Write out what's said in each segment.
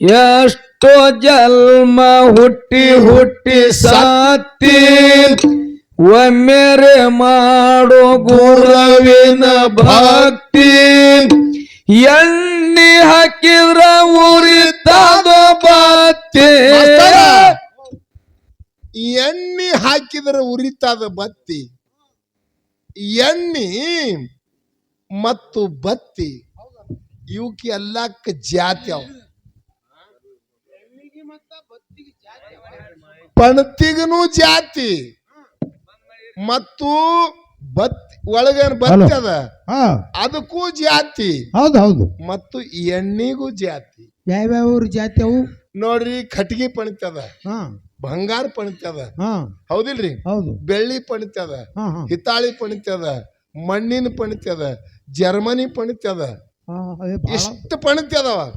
ಎಷ್ಟೋ ಜನ್ಮ ಹುಟ್ಟಿ ಹುಟ್ಟಿ ಸಾತಿ, ಒಮ್ಮೆರೆ ಮಾಡೋ ಗುರುವಿನ ಭಕ್ತಿ. ಎಣ್ಣಿ ಹಾಕಿದ್ರ ಉರಿತದ ಬತ್ತಿ ಎಣ್ಣಿ ಹಾಕಿದ್ರ ಉರಿತಾದ ಬತ್ತಿ. ಎಣ್ಣಿ ಮತ್ತು ಬತ್ತಿ ಇವಕ್ಕೆ ಎಲ್ಲಕ್ಕ ಜಾತಿ ಅವ. ಪಣತಿಗನು ಜಾತಿ. ಮತ್ತು ಬತ್ತಿ ಒಳಗೇನು ಬತ್ತಿ ಅದ? ಅದಕ್ಕೂ ಜಾತಿ. ಹೌದು ಹೌದು. ಮತ್ತು ಎಣ್ಣೆಗೂ ಜಾತಿ. ಯಾವ್ಯಾವ ಜಾತಿ ಅವು? ನೋಡ್ರಿ ಕಟ್ಗಿ ಪಣಿತದ ಹಾ. ಬಂಗಾರ ಪಣಿತದ ಹಾ. ಹೌದಿಲ್ರಿ? ಹೌದು. ಬೆಳ್ಳಿ ಪಣಿತದ ಹಾ ಹಾ. ಹಿತಾಳಿ ಪಣಿತದ ಮಣ್ಣಿನ ಪಣಿತದ ಜರ್ಮನಿ ಪಣಿತದ ಎಷ್ಟು ಪಣತಿ ಅದಾವ.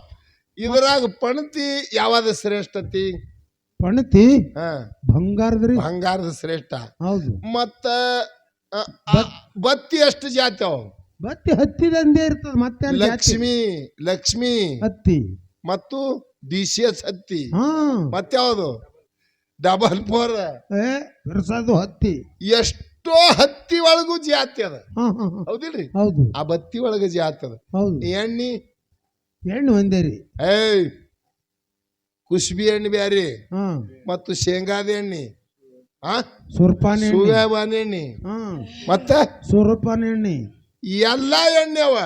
ಇದ್ರಾಗ ಪಣತಿ ಯಾವಾಗ ಶ್ರೇಷ್ಠತಿ? ಪಣತಿ ಬಂಗಾರದ ಬಂಗಾರದ್ರಿ. ಬಂಗಾರದ ಶ್ರೇಷ್ಠ. ಹೌದು. ಮತ್ತ ಅ, ಬತ್ತಿ ಎಷ್ಟು ಜಾತಿ ಅವ? ಮತ್ತೆ ಹತ್ತಿದಂದೇ ಇರ್ತದ ಮತ್ತೆ ಅಲ್ಲಿ ಜಾತಿ. ಲಕ್ಷ್ಮಿ ಲಕ್ಷ್ಮಿ. ಹತ್ತಿ. ಮತ್ತು ಡಿಸಿಎಸ್ ಹತ್ತಿ. ಮತ್ತೆ ಯಾವುದು? Double four. ಏ ಬಿರ್ಸೋದು ಹತ್ತಿ. ಎಷ್ಟೋ ಹತ್ತಿ ಒಳಗೂ ಜಾತಿ ಅದ. ಹಾ ಹಾ ಹಾ. ಹೌದಿಲ್ರಿ? ಹೌದು. ಆ ಬತ್ತಿ ಒಳಗ ಜಾತಿ ಅದ. ಹೌದು. ಎಣ್ಣಿ. ಎಣ್ಣೆ ಒಂದೇ ರೀ. ಏಯ್ ಕುಸ್ಬಿ ಎಣ್ಣೆ ಬ್ಯಾರಿ ಮತ್ತು ಶೇಂಗಾದ ಎಣ್ಣೆ ಆ? ಸುರ್ಪಾನ ಎಣ್ಣೆ. ಎಣ್ಣೆ. ಮತ್ತ? ಸುರಪಾನ ಎಣ್ಣೆ. ಎಲ್ಲ ಎಣ್ಣೆ ಅವ.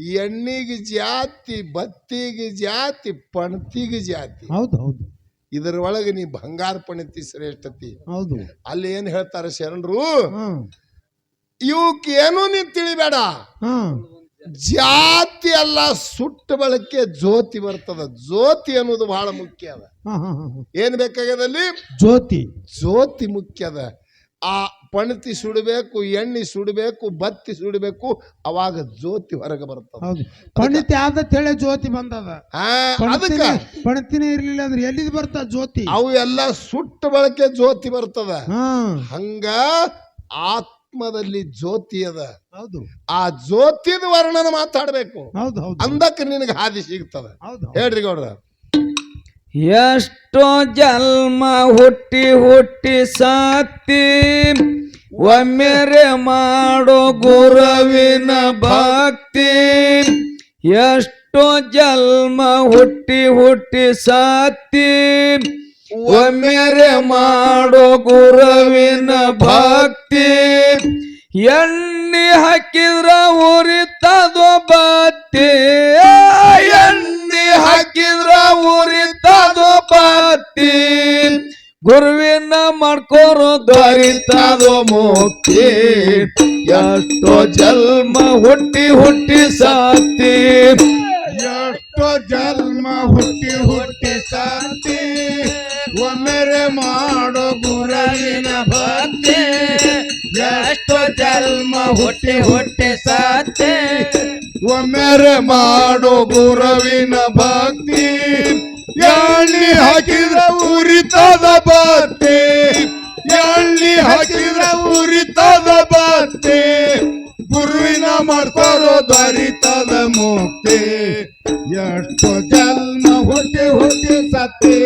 ಎಣ್ಣಿಗೆ ಜಾತಿ ಬತ್ತಿಗೆ ಜಾತಿ ಪಣತಿಗೆ ಜಾತಿ. ಹೌದು ಹೌದು. ಇದರ ಒಳಗೆ ನೀ ಬಂಗಾರ ಪಣತಿ ಶ್ರೇಷ್ಠತಿ. ಹೌದು. ಅಲ್ಲಿ ಏನ್ ಹೇಳ್ತಾರೆ ಶರಣರು? ಇವಕ್ಕೆ ಇವಕ್ ಏನು ನೀ ತಿಳಿಬೇಡ. ಜಾತಿ ಅಲ್ಲ ಸುಟ್ಟ ಬಳಕೆ ಜ್ಯೋತಿ ಬರ್ತದ. ಜ್ಯೋತಿ ಅನ್ನೋದು ಬಹಳ ಮುಖ್ಯ ಅದ. ಏನ್ ಬೇಕಾಗ್ಯದಲ್ಲಿ? ಜ್ಯೋತಿ. ಜ್ಯೋತಿ ಮುಖ್ಯ ಅದ. ಆ ಪಣತಿ ಸುಡಬೇಕು ಎಣ್ಣೆ ಸುಡಬೇಕು ಬತ್ತಿ ಸುಡಬೇಕು ಅವಾಗ ಜ್ಯೋತಿ ಹೊರಗೆ ಬರ್ತದ. ಪಣತಿ ಆದ ತೇಳೆ ಜ್ಯೋತಿ ಬಂದದ. ಆ, ಅದಕ್ಕ. ಪಣತಿನೇ ಇರಲಿಲ್ಲ ಅಂದ್ರೆ ಎಲ್ಲಿ ಬರ್ತದ ಜ್ಯೋತಿ? ಅವು ಎಲ್ಲ ಸುಟ್ಟ ಬಳಕೆ ಜ್ಯೋತಿ ಬರ್ತದ. ಹಂಗ ಹಂಗ ಆತ್ಮದಲ್ಲಿ ಜ್ಯೋತಿ ಅದ. ಹೌದು. ಆ ಜ್ಯೋತಿದ ವರ್ಣನ ಮಾತಾಡ್ಬೇಕು. ಹೌದು ಹೌದು. ಅಂದಕ್ಕೆ ನಿನಗೆ ಹಾದಿ ಸಿಗ್ತದ. ಹೌದು ಹೇಳ್ರಿ ಗೌಡ್ರ. ಎಷ್ಟೋ ಜನ್ಮ ಹುಟ್ಟಿ ಹುಟ್ಟಿ ಸಾತಿ ಒಮ್ಮೆರೆ ಮಾಡೋ ಗುರುವಿನ ಭಕ್ತಿ. ಎಷ್ಟೋ ಜನ್ಮ ಹುಟ್ಟಿ ಹುಟ್ಟಿ ಸಾತಿ ಒಮ್ಮೆರೆ ಮಾಡೋ ಗುರುವಿನ ಭಕ್ತಿ. ಎಣ್ಣೆ ಹಾಕಿದ್ರ ಉರಿತದೋ ಬತ್ತಿ ಎಣ್ಣೆ ಹಾಕಿದ್ರ ಉರಿತದೋ ಬತ್ತಿ ಗುರುವಿನ ಮಾಡ್ಕೋರು ದೊರಿತದೋ ಮುಕ್ತಿ ಎಷ್ಟೋ ಜನ್ಮ ಹುಟ್ಟಿ ಹುಟ್ಟಿ ಸಾತಿ. ಎಷ್ಟೋ ಜನ್ಮ ಹುಟ್ಟಿ ಹುಟ್ಟಿ ಸಾತಿ. ಒಮ್ಮೆರೆ ಮಾಡೋ ಗುರುವಿನ ಭಕ್ತಿ. ಎಷ್ಟೋ ಜನ್ಮ ಹುಟ್ಟಿ ಹುಟ್ಟಿ ಸಾತೆ. ಒಮ್ಮೆರೆ ಮಾಡೋ ಗುರವಿನ ಭಕ್ತಿ. ಎಣ್ಣಿ ಹಾಕಿದ್ರ ಉರಿತದ ಬತ್ತಿ ಎಣ್ಣಿ ಹಾಕಿದ್ರ ಉರಿತದ ಬತ್ತಿ ಗುರುವಿನ ಮಾಡ್ತಾರೋ ದರಿತದ ಮುಕ್ತಿ. ಎಷ್ಟೋ ಜನ್ಮ ಹುಟ್ಟಿ ಹುಟ್ಟಿ ಸತ್ತಿ.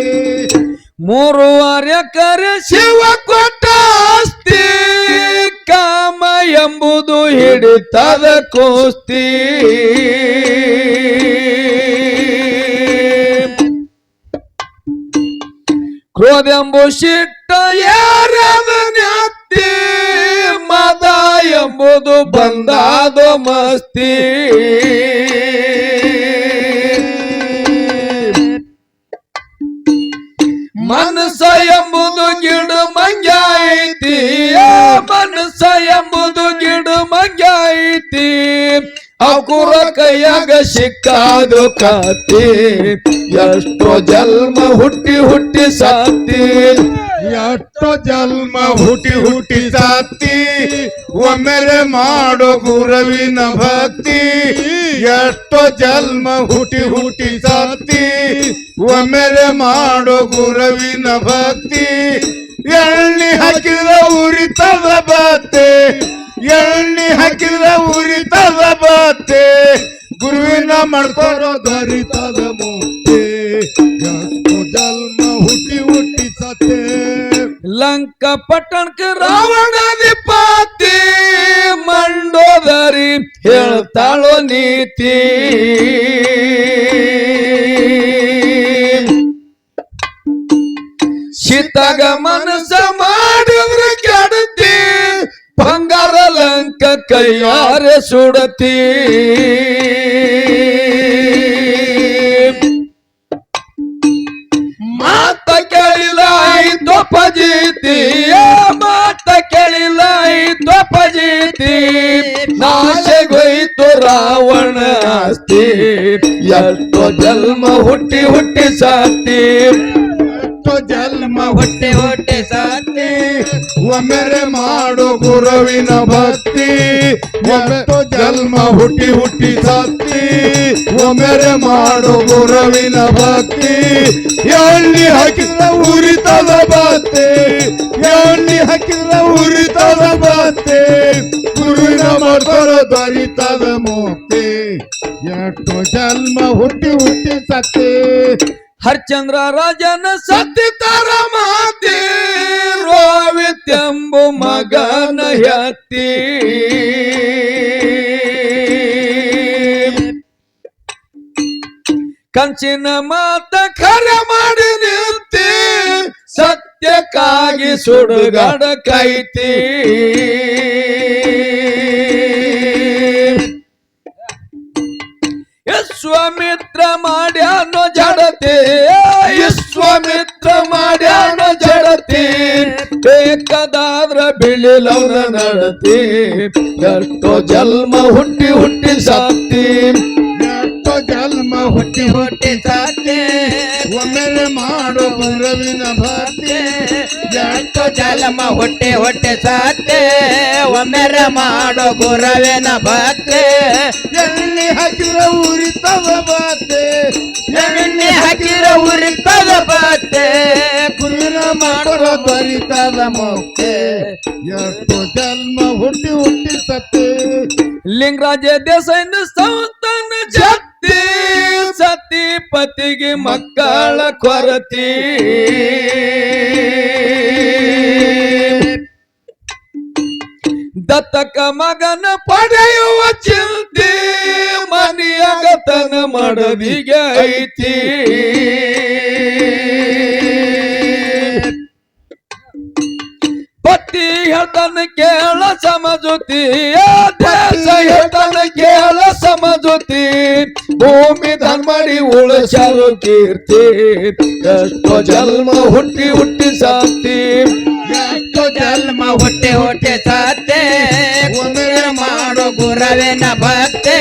ಮೂರುವರೆ ಕರೆ ಶಿವ ಕೊಟ್ಟ ಎಂಬುದು ಹಿಡಿತದ ಕುಸ್ತಿ. ಕ್ರೋಧ ಎಂಬು ಶಿಟ್ಟ ನ್ಯಾಕ್ತಿ ಮದ ಎಂಬುದು ಬಂದಾದ ಮಸ್ತಿ. ಮನಸ್ಸ ಎಂಬುದು ಗಿಡ ಮಂಗ್ಯ ಗಿಡ ಮಂಗ್ಯ ಐತಿ ಅಕುರ ಕೈಯಾಗ ಸಿಕ್ಕಾದು ಕಾತಿ? ಎಷ್ಟೋ ಜನ್ಮ ಹುಟ್ಟಿ ಹುಟ್ಟಿ ಸಾತಿ? ಎಷ್ಟೋ ಜನ್ಮ ಹುಟ್ಟಿ ಹುಟ್ಟಿ ಸಾತಿ? ಒಮ್ಮೆಲೆ ಮಾಡೋ ಗುರುವಿನ ಭಕ್ತಿ? ಎಷ್ಟೋ ಜನ್ಮ ಹುಟ್ಟಿ ಹುಟ್ಟಿ ಸಾತಿ? ಒಮ್ಮೆಲೆ ಮಾಡೋ ಗುರುವಿನ ಭಕ್ತಿ? ಎಣ್ಣೆ ಹಾಕಿದ ಉರಿತದ ಬತ್ತೆ ಎಣ್ಣೆ ಹಾಕಿದ್ರೆ ಉರಿತದ ಬತ್ತೆ ಗುರುವಿನ ಮಾಡ್ತಾರೋ ದರಿತದ ಮೂರ್ತಿ ಜನ್ಮ ಹುಟ್ಟಿ ಹುಟ್ಟಿ ಸತ್ತೆ ಲಂಕ ಪಟ್ಟಣಕ್ಕೆ ರಾವಣ ಪಾತಿ, ಮಂಡೋದರಿ ಹೇಳ್ತಾಳೋ ನೀತಿ. ಶೀತಗ ಮನಸ್ಸ ಕೈಯಾರೆ ಸುಡತಿ. ಮಾತ ಕೇಳಿಲ್ಲ ಆಯ್ತು ಪಜೀತಿ ಮಾತ ಕೇಳಿಲ್ಲ ಆಯ್ತು ಪಜೀತಿ ನಾಶಗೋಯ್ತು ರಾವಣ ಆಸ್ತಿ. ಎಷ್ಟೋ ಜನ್ಮ ಹುಟ್ಟಿ ಹುಟ್ಟಿ ಸಾತಿ. ಜನ್ಮ ಹೊಟ್ಟೆ ಹೊಟ್ಟೆ ಸತ್ತಿ ಒಮ್ಮೆರೆ ಮಾಡು ಗುರುವಿನ ಭಕ್ತಿ. ಎಷ್ಟೋ ಜನ್ಮ ಹುಟ್ಟಿ ಹುಟ್ಟಿ ಸತ್ತಿ ಒಮ್ಮೆರೆ ಮಾಡು ಗುರುವಿನ ಭಕ್ತಿ. ಎಳ್ಳಿ ಹಾಕಿದ ಉರಿತದ ಬಾತೆ. ಎಳ್ಳಿ ಹಾಕಿದ ಉರಿತದ ಬಾತೆ. ಗುರುವಿನ ಮಾಡ್ತಾರ ದೊರಿತದ ಮುಕ್ತಿ ಎಷ್ಟೋ ಜನ್ಮ ಹುಟ್ಟಿ ಹುಟ್ಟಿ ಸತ್ತೆ ಹರ್ಚಂದ್ರ ರಾಜನ ಸತ್ತಿತರ ಮಾತಿ ರೋವಿತ್ಯಂಬು ಮಗನ ಹತ್ತಿ. ಕಂಚಿನ ಮಾತ ಖರ ಮಾಡಿ ನಿಂತಿ ಸತ್ಯಕ್ಕಾಗಿ ಸುಡುಗಾಡ ಕೈತಿ. ವಿಶ್ವಾಮಿತ್ರ ಮಾಡ್ಯಾನೋ ಜಡತಿ. ವಿಶ್ವಾಮಿತ್ರ ಮಾಡ್ಯಾನೋ ಜಡತಿ. ಬೇಕಾದಾದ್ರ ಬಿಳಿಲವನ ನಡತಿ. ಎಷ್ಟೋ ಜನ್ಮ ಹುಟ್ಟಿ ಹುಟ್ಟಿ ಸಾಕ್ತಿ. ಎಷ್ಟೋ ಜನ್ಮ ಹುಟ್ಟಿ ಹುಟ್ಟಿ ಸಾತೆ ಒಮ್ಮೆಲೆ ಮಾಡು ಗುರುವಿನ ಭಕ್ತಿ ಎಷ್ಟೋ ಜಾಲಮ ಹೊಟ್ಟೆ ಹೊಟ್ಟೆ ಸಾತೆ ಒಮ್ಮೆರ ಮಾಡೋ ಗುರವೇನ ಬಾತೆ ಎಣ್ಣೆ ಹಾಕಿರ ಉರಿತದ ಬಾತೆ ಎಣ್ಣೆ ಹಾಕಿರ ಉರಿತದ ಬಾತೆ ಕುರಿನ ಮಾಡೋ ದೊರಿತದ ಮೌತೆ ಎಷ್ಟು ಜನ್ಮ ಹುಟ್ಟಿ ಹುಟ್ಟಿ ಸತ್ತೆ. ಲಿಂಗರಾಜ ದೇಸಾಯಿನ ಸಂತಾನ ಜ ಸತಿ ಪತಿಗೆ ಮಕ್ಕಳ ಕೊರತಿ ದತ್ತಕ ಮಗನ ಪಡೆಯುವ ಚಿಂತೆ ಮನೆಯಾಗತನ ಮಾಡದಿಗೆ ಐತಿ ಪತಿ ಹೇಳ್ತಾನ ಕೇಳ ಸಮಜುತಿ ದೇಶ ಹೇಳ್ತಾನ ಕೇಳ ಸಮಜುತಿ ಭೂಮಿ ಧನ್ಮಡಿ ಉಳಿಸ್ಯಾರು ಕೀರ್ತಿ ಎಷ್ಟೋ ಜನ್ಮ ಹುಟ್ಟಿ ಹುಟ್ಟಿ ಸಾಕ್ತಿ ಎಷ್ಟೋ ಜನ್ಮ ಹೊಟ್ಟೆ ಹೊಟ್ಟೆ ಸಾತೆ ಒಮ್ಮೆ ಮಾಡೋ ಗುರವಿನ ಭಕ್ತೆ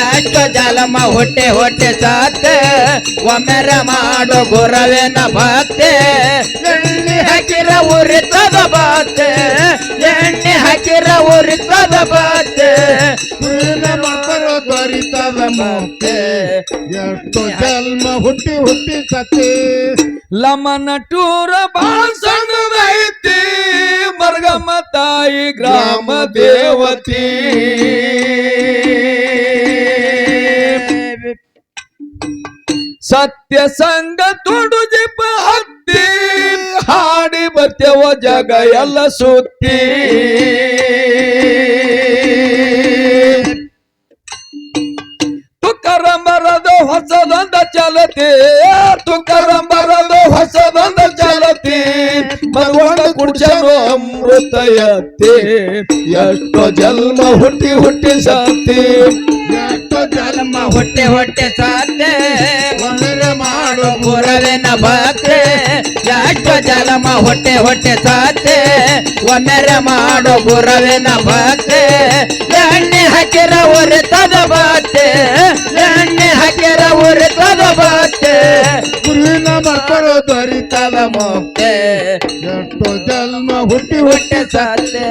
ಎಷ್ಟೋ ಜನ್ಮ ಹೊಟ್ಟೆ ಹೊಟ್ಟೆ ಸಾತೆ ಒಮ್ಮೆರೆ ಮಾಡೋ ಗುರವಿನ ಭಕ್ತೆ ಎಣ್ಣೆ ಹಾಕಿರ ಉರಿತದ ಬಾತೆ ಎಣ್ಣೆ ಹಾಕಿರ ಉರಿತದ ಬಾತೆ ಮಕ್ಕಳು ದೊರಿತದ ಮುಕ್ತೆ ಎಷ್ಟೋ ಜನ್ಮ ಹುಟ್ಟಿ ಹುಟ್ಟಿ ಸತ್ತೆ ಲಮನ ಟೂರ ಬಾಳ ಸಣ್ಣದೈತಿ ಮರ್ಗಮ್ಮ ತಾಯಿ ಗ್ರಾಮ ದೇವತಿ ಸತ್ಯ ಸಂಗ ತುಡು ಜಿಪ ಹತ್ತಿ ಹಾಡಿ ಬರ್ತೇವ ಜಗ ಎಲ್ಲ ಸುತ್ತಿ ತುಕರಂಬರದು ಹೊಸದೊಂದ ಚಲತಿ ತುಕರಂಬರದು ಹೊಸದೊಂದ ಚಲತಿ ಮಗವಂಡ ಕುಡ್ಸನು ಅಮೃತ ಎತ್ತಿ ಎಷ್ಟೋ ಜನ್ಮ ಹುಟ್ಟಿ ಹುಟ್ಟಿ ಸಾತಿ ಎಷ್ಟೋ ಜನ್ಮ ಹೊಟ್ಟೆ ಹೊಟ್ಟೆ ಸಾತೆ ಒಮ್ಮೆ ಮಾಡೋ ಗುರವಿನ ಭಕ್ತೆ ಎಷ್ಟೋ ಜನ್ಮ ಹೊಟ್ಟೆ ಹೊಟ್ಟೆ ಸಾತೆ ಒಮ್ಮೆರೆ ಮಾಡೋ ಗುರವಿನ ಭಕ್ತೆ ಎಣ್ಣೆ ಹಾಕಿರ ಉರಿತದ ಬಾತೆ ಎಣ್ಣೆ ಹಾಕಿರ ಉರಿತದ ಬಟ್ಟೆ ಗುರುವಿನ ಮಕ್ಕಳು ದೊರಿತದ ಮುಕ್ತೆ ಎಷ್ಟೋ ಜನ್ಮ ಹುಟ್ಟಿ ಹುಟ್ಟೆ ಸಾತೆ.